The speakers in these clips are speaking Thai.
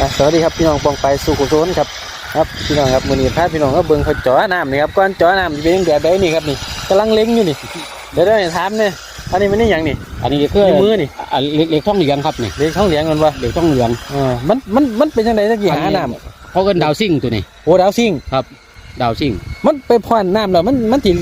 อะสวัสดีครับพี่น้องปองไปสู่กุศลครับครับพี่น้องครับมือนี้พาพี่น้องก็เบิ่งเขาเจ่อน้ำนี่ครับก้อนเจ่อน้ำเป็นยังแบบใดนี่ครับนี่กำลังเล็งอยู่นี่เดี๋ยวเดี๋ยวให้ถามเนี่ยอันนี้มันนี่หยังนี่อันนี้คือในมือนี่อะเล็กเล็กท่องเหลืองครับนี่เล็กท้องเหลียงกันวะเล็กท่องเหลืองเออมันมันมันเป็นยังไงตะกี้หาน้เขาเอิ้นดาวซิ่งตัวนี้ำโอ้ดาวซิ่งดาวซิ่ง มันไปพ่อนน้ำแล้วมันมันติ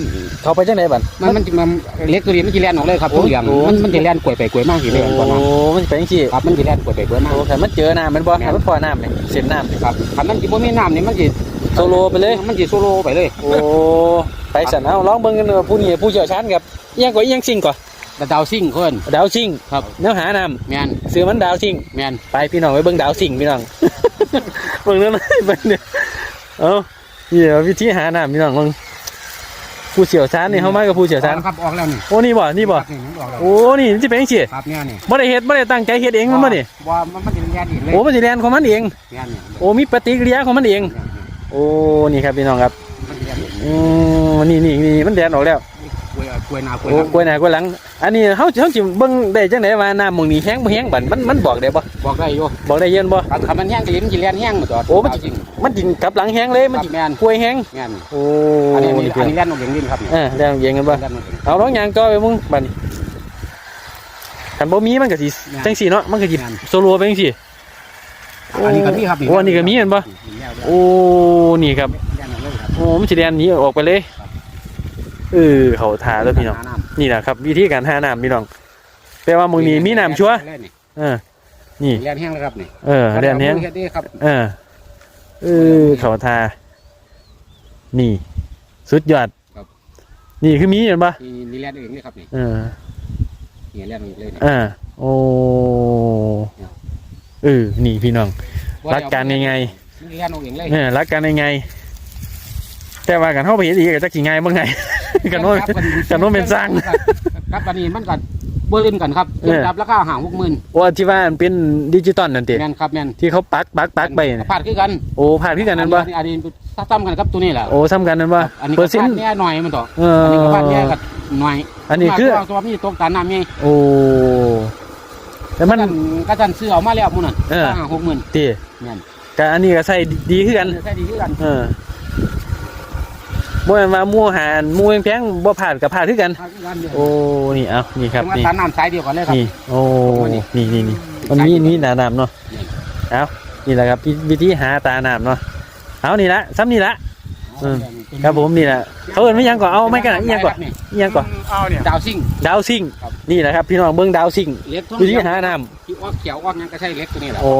เข้าไปจังไหนบัด มันมันมันเล็กตัวนี้มันจะแล่นออกเลยครับโอ้ท่องเหลืองโอ้ มันมันจะแล่นกล้วยไปกล้วยมากสิเลยก่อนนะโอ้มันสิไปจังซี่ครับมันจะแล่นกล้วยไปกล้วยมาก โอ้แต่มันเจอน้ำมันบ่ถ้ามันพ่อน้ำนี่เส้นน้ำนี่ครับถ้ามันจะบ่มีน้ำนี่มันจะโซโลไปเลย มันจะโซโลไปเลยโอ้ไปสันเอาลองเบิ่งกันว่าผู้นี้ผู้เชี่ยวชาญกับอิหยังกว่าอิหยังซิ่งก่อนแต่ดาวซิ่งเพิ่นดาวซิ่งครับแนวหาน้แมนำซื้อมันดาวซิ่งแมนไปพี่น้องไปเบิ่งดาวซิ่งพี่น้อง เบิ่งเรื่องอะไรเบิ่งเนี่ยเอาเดี๋ยววิธีหาน้ำพี่น้องเบิ่ง ผู้เชี่ยวชาญนี่เขามากับผู้เชี่ยวชาญครับออกแล้วนี่โอ้นี่บ่นี่บ่ครับนี่มันออกแล้วโอ้นี่มันสิเป็นจังซี่ครับเนี่ยนี่บ่ได้เฮ็ดบ่ได้ตั้งใจเฮ็ดเองมันบ่นี่ว่ามันมันจะแล่นอีกเลยโอ้มันสิแล่นของมันเองแม่นนี่โอ้มีปฏิกิริยาของมันเองแม่นโอ้นี่ครับพี่น้องครับมันจะแล่นอีกอืมนี่นี่นี่มันแดนออกแล้วกล้ วยกล้วยหน้ากล้วยโอ้หลังกล้วยหน้ากล้วยหลัง อันนี้เฮาเฮาสิเบิ่งได้จังไดว่าน้ำหมองนี้แห้งบ่แห้งบัดมันมันบอกได้บ่บอกได้อยู่บอกได้เย็นบ่ครับถ้ามันแห้งก็ลิ้นมันจะแล่นแห้งมาตลอดโอ้มันดาวซิ่งมันกินกลับหลังแห้งเลยมันครับสิแม่น กล้วยแห้งแม่นโอ้อันนี้อันนี้นี่อันนี้แล่นออกอย่างนี้ครับนี่เออแล้วเย็นกันบ่ แล่นออกอย่างนี้เอาน้องยางจ่อไปมึงบัดนี้คันบ่มีมันก็สิแม่นจังซี่เนาะมันก็สิแม่น โซโลไปจังซี่อันนี้ก็มีครับโอ้อันนี้ก็มีเห็นบ่โอ้ นี่ครับ แล่นออกเลยครับ โอ้มันสิแดนหนี้ออกไปเลย เออเขาทาแล้วพี่น้องหาำนี่แหละครับ วิธีการหาน้ำพี่น้องแปลว่าหมึงนี้มีน้ำชัวร์แล่นนี่เออ นี่แล่นแห้งแล้วครับนี่เออแดนแห้งเฮ็ดดีครับเออเออเขาทา นี่ สุดยอดนี่คือมีเห็นปะนี่นี่แล่นเองนี่ครับนี่เออนี่แล่นเองเลยนี่อ่าโอ้เออนี่พี่น้องรักกันยังไงนี่แล่นเองเลยเออรักกันยังไงแต่ว่ากันเข้าไปเห็นอีกก็จะกี่ไงบ้างไง กันโน้นครับกันโน้นเป็นสร้างครับวันนี้มันก็บ่เล่นกันครับเออจับราคาห่างหกหมื่นว่าที่ว่ามันเป็นดิจิตอลนั่นเตะแม่นครับแม่นที่เขาปักปักปักไปน่ะพลาดคือกันโอ้ผ่านพี่กันนั่นปะอันนี้ถ้าซ้ำกันครับตัวนี้แหละโอ้ซ้ำกันนั่นปะอันนี้เปก็อร์เซ็นพลาดต์แน่หน่อยมันต่อเอออันอนี้ก็พลาดแน่กับหน่อย อันนี้คือตัวตัวมีตกตาน้ำไงโอ้แต่มันก็ก็จันซื้อเอามาแล้วหมู่นั่นเออห่างหกหมื่นตีแม่นกับอันนี้ก็ใส่ดีขึ้นกันใช่ดีคือกันเออ บ่แม่นว่าหมู่หารหมู่แพงๆบ่ผ่านกับผ่านคือกันพลาดคือกันเดียวโอ้ นี่เอานี่ครับถึงว่านี่ตาน้ำสายเดียวกันเลยครับ นี่ โอ้วันนี้นี่นี่นี่มันมีมีหนาน้ำเนาะ เอานี่แหละครับวิวิธีหาตาน้ำเนาะ เอานี่ละซ้ำนี่ละ อืม ครับผมนี่แหละเขาเอิ้นไม่ยังก่อนเอาไม่กันอีหยังก่อนอีหยังก่อนเอาเนี่ยดาวซิ่งดาวซิ่งครับนี่แหละครับ พี่น้องเบิ่งดาวซิ่งเล็กท่องวิธีหาน้ำที่ออกเขียวออกหยังก็ใช่เล็กตัวนี้แหละ โอ้